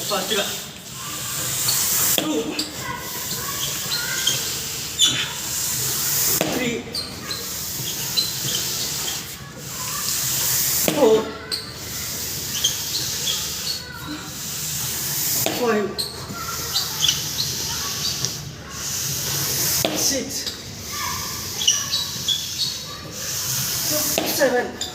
Five. Six. Seven.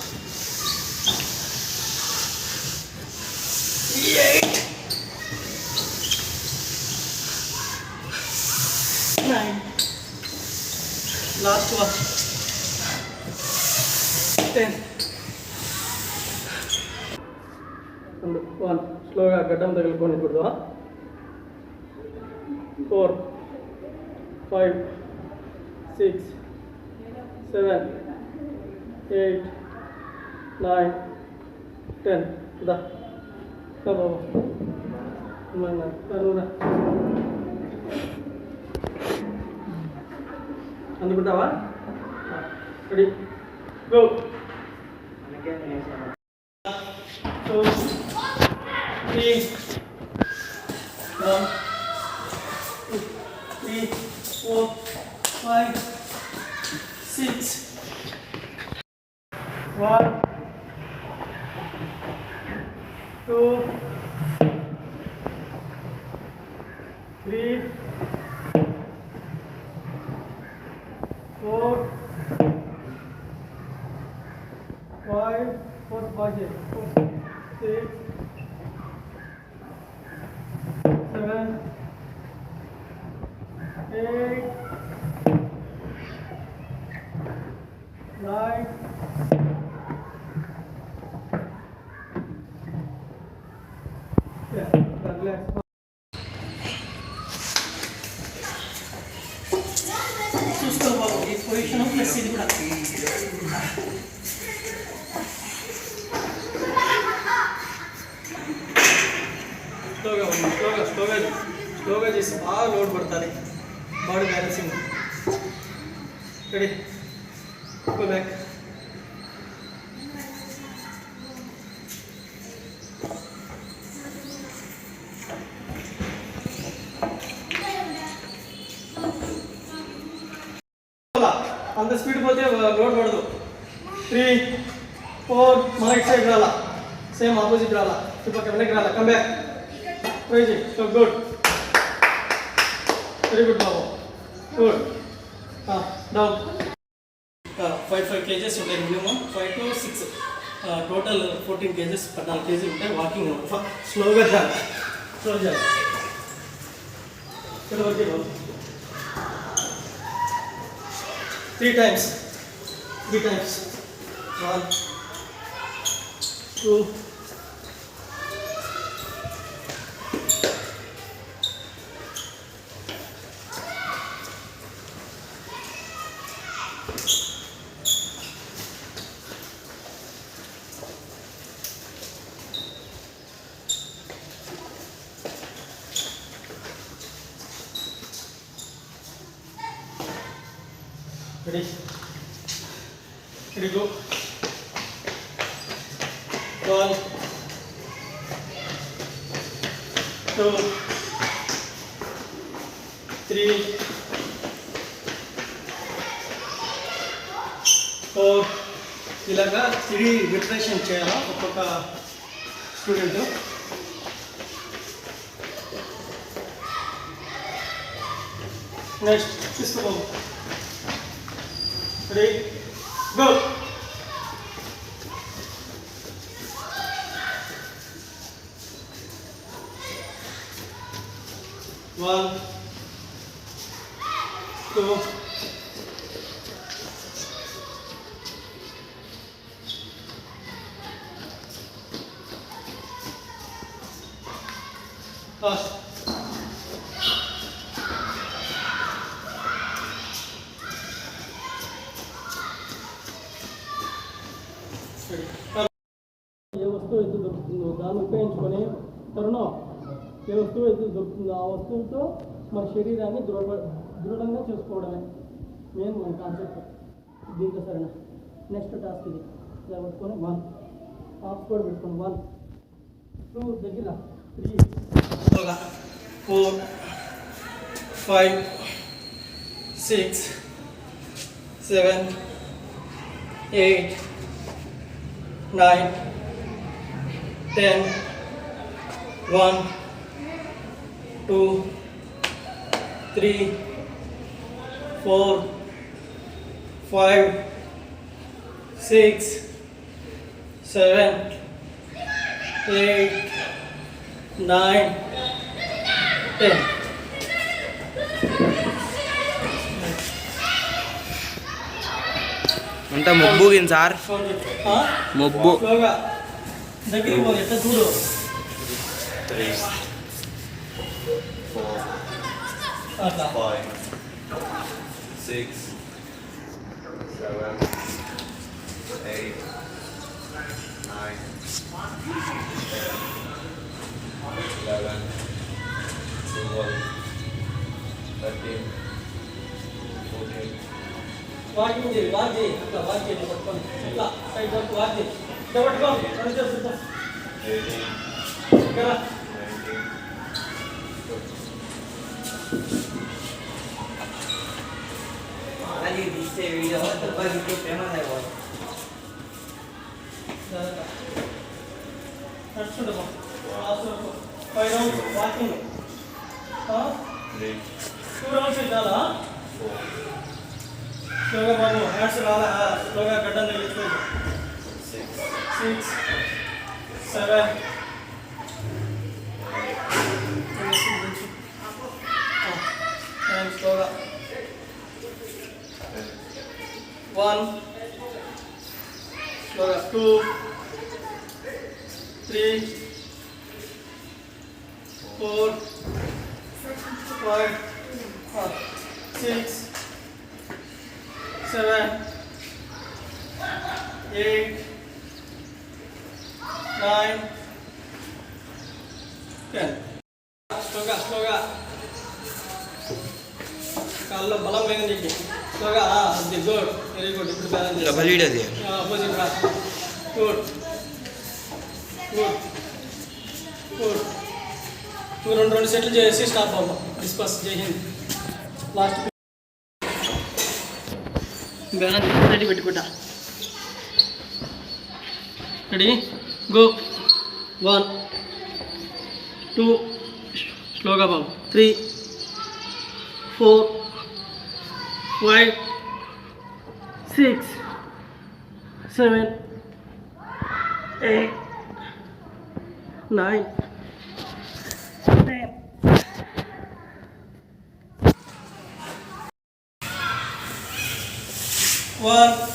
last one, ten. రెండు one స్లోగా గడ్డం తగులుకొని కూడదా four five six seven eight nine ten దా బాబా మన అనుకుంటావా ready go Three, four, five, six. One, two, three, né? Eight, nine, yeah, the last one. Susto, Valdir, foi isso não ter sido para ti. ಸ್ಟೋಗ ಒಂದು ಸ್ಟೋಗ ಸ್ಟೋವೇಜ್ ಸ್ಟೋವೇಜ್ ಇಸ್ ಭಾಳ load ಬರ್ತಾರೆ. Body balancing ready go back ಅಂತ speed ಬಗ್ಗೆ ಲೋಡ್ ಹೊಡೆದು ತ್ರೀ ಫೋರ್ ಮನೆಗೆ ಸೈಡ್ ಸೇಮ್ ಆಪೋಸಿಟ್ ಇರಲ್ಲ ಸ್ವಲ್ಪ ಕೆಳಗೆ ಇರಲ್ಲ. ಕಂಬ್ಯಾಕ್ బ్యాక్ ట్రై చేయి సో గుడ్ వెరీ గుడ్ బాబు good down five five kgs ఉంటాయి minimum five to six total fourteen kgs పద్నాలుగు కేజీలు ఉంటాయి. వాకింగ్ స్లోగా చేయాలి స్లో చేయాలి ఇక్కడ ఓకే బాబు three times. Three times. One two Here Ready, go. One, two, three, four ఇలాగా త్రీ రిప్రెషన్ చేయాలా? ఒక్కొక్క స్టూడెంట్ నెక్స్ట్ తీసుకో Ready? Go! One, two, fast. వస్తువు అయితే దొరుకుతుందో? దాన్ని ఉపయోగించుకొని తరుణం ఏ వస్తువు అయితే దొరుకుతుందో ఆ వస్తువుతో మన శరీరాన్ని దృఢ దృఢంగా చేసుకోవడమే మెయిన్ మన కాన్సెప్ట్. దీంట్లో సరైన నెక్స్ట్ టాస్క్ ఇది. పట్టుకొని వన్. హాఫ్ కూడా పెట్టుకోండి వన్. టూ దగ్గర three. Four five six seven eight nine 10 1 2 3 4 5 6 7 8 9 10 అంతా మొబ్బు సార్. మొబ్బు. దగ్గరికి పోదు ఎట్లా చూడు three, four, అట్లా five, six, seven, eight, nine, ten, eleven, twelve, thirteen, fourteen, walking చేయి వాక్ చేయి అట్లా వాక్ చేయి ఇట్లా పట్టుకొని ఇట్లా సైడ్ వరకు दबटको अरे जो सुन करा महाराज ये दिखते वीडियो है तो बस इसके फ़ेमस है बहुत अच्छा डबो आसुर को फाइव राउंड वाकिंग हाँ टू राउंड से डाला हाँ स्लोगा बाबू हैंड्स डाला है स्लोगा गड्ढा नहीं लिखते six, seven. One, two, three, four, five, six, seven, eight. స్లోగా స్లోగా కాల్లో బలం లేదు నీకు స్లోగా అది గుడ్ వెరీ గుడ్ ఇప్పుడు బ్యాలెన్స్ చేస్తా. డబల్ అది. ఆపోజిట్ రా. గుడ్ గుడ్ గుడ్ నువ్వు రెండు రెండు సెట్లు చేసి స్టాప్ అవ్వం. డిస్పస్ లాస్ట్ బ్యాలెన్స్ రెడీ పెట్టుకుంటా ready go. One. Two. Sloga bump three. Four. Five. Six. Seven. Eight. Nine. Ten. One.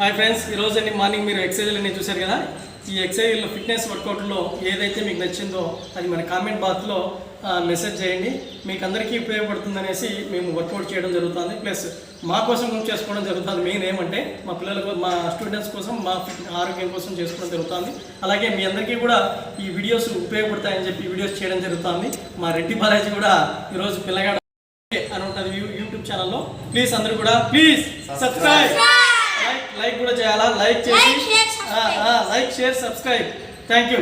Hi friends ఈరోజు అండి మార్నింగ్ మీరు ఎక్సర్సైజ్ నేను చూశారు కదా? ఈ ఎక్సర్సైజ్లో ఫిట్నెస్ వర్కౌట్లో ఏదైతే మీకు నచ్చిందో అది మన కామెంట్ బాక్స్లో మెసేజ్ చేయండి. మీకు అందరికీ ఉపయోగపడుతుంది అనేసి మేము వర్కౌట్ చేయడం జరుగుతుంది. ప్లస్ మా కోసం చేసుకోవడం జరుగుతుంది. మెయిన్ ఏమంటే మా పిల్లలకు మా స్టూడెంట్స్ కోసం మా ఫిట్ ఆరోగ్యం కోసం చేసుకోవడం జరుగుతుంది. అలాగే మీ అందరికీ కూడా ఈ వీడియోస్ ఉపయోగపడతాయని చెప్పి వీడియోస్ చేయడం జరుగుతుంది. మా రెడ్డి బాలాజీ కూడా ఈరోజు పిల్లగాడు అని ఉంటుంది యూట్యూబ్ ఛానల్లో. ప్లీజ్ అందరూ కూడా ప్లీజ్ సబ్స్క్రైబ్. లైక్ కూడా చేయాలా? లైక్ చేసి. Like share subscribe thank you